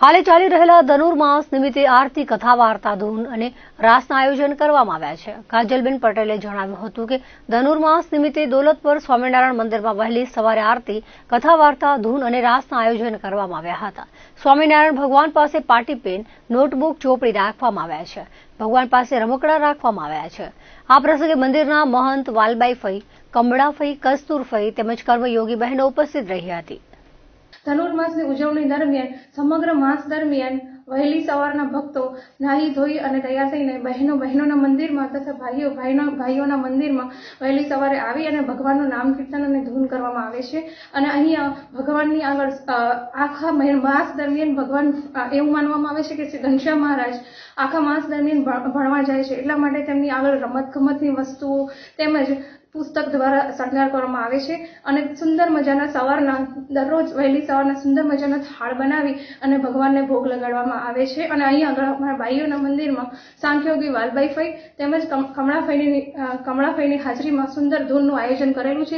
હાલે ચાલી રહેલા ધનુર્માસ નિમિત્તે આરતી કથા વાર્તા ધૂન અને રાસના આયોજન કરવામાં આવ્યા છે. કાજલબેન પટેલે જણાવ્યું હતું કે ધનુર્માસ નિમિત્તે દોલતપુર સ્વામિનારાયણ મંદિરમાં વહેલી સવારે આરતી, કથા વાર્તા ધૂન અને રાસના આયોજન કરવામાં આવ્યા હતા. સ્વામિનારાયણ ભગવાન પાસે પાટી પેન, નોટબુક, ચોપડી રાખવામાં આવ્યા છે. ભગવાન પાસે રમકડા રાખવામાં આવ્યા છે. આ પ્રસંગે મંદિરના મહંત વાલબાઈ ફઈ, કમળા ફઈ, કસ્તુર ફઈ તેમજ કર્મયોગી બહેનો ઉપસ્થિત રહી હતી. ધનુર્માસની ઉજવણી દરમિયાન, સમગ્ર માસ દરમિયાન વહેલી સવારના ભક્તો નાહી ધોઈ અને તૈયાર થઈને બહેનો બહેનોના મંદિરમાં તથા ભાઈઓ ભાઈના ભાઈઓના મંદિરમાં વહેલી સવારે આવી અને ભગવાનનું નામ કીર્તન અને ધૂન કરવામાં આવે છે. અને અહીંયા ભગવાનની આગળ આખા માસ દરમિયાન ભગવાન એવું માનવામાં આવે છે કે શ્રી ઘનશ્યામ મહારાજ આખા માસ દરમિયાન ભણવા જાય છે. એટલા માટે તેમની આગળ રમતગમતની વસ્તુઓ તેમજ પુસ્તક દ્વારા શણગાર કરવામાં આવે છે અને સુંદર મજાના સવારના, દરરોજ વહેલી સવારના સુંદર મજાના થાળ બનાવી અને ભગવાનને ભોગ લગાડવામાં આવે છે. અને અહીં આગળ અમારા બાઈઓના મંદિરમાં સાંખ્યોગી વાલબાઈ ફઈ તેમજ કમ- કમળાફઈની કમળાફઈની હાજરીમાં સુંદર ધૂનનું આયોજન કરેલું છે.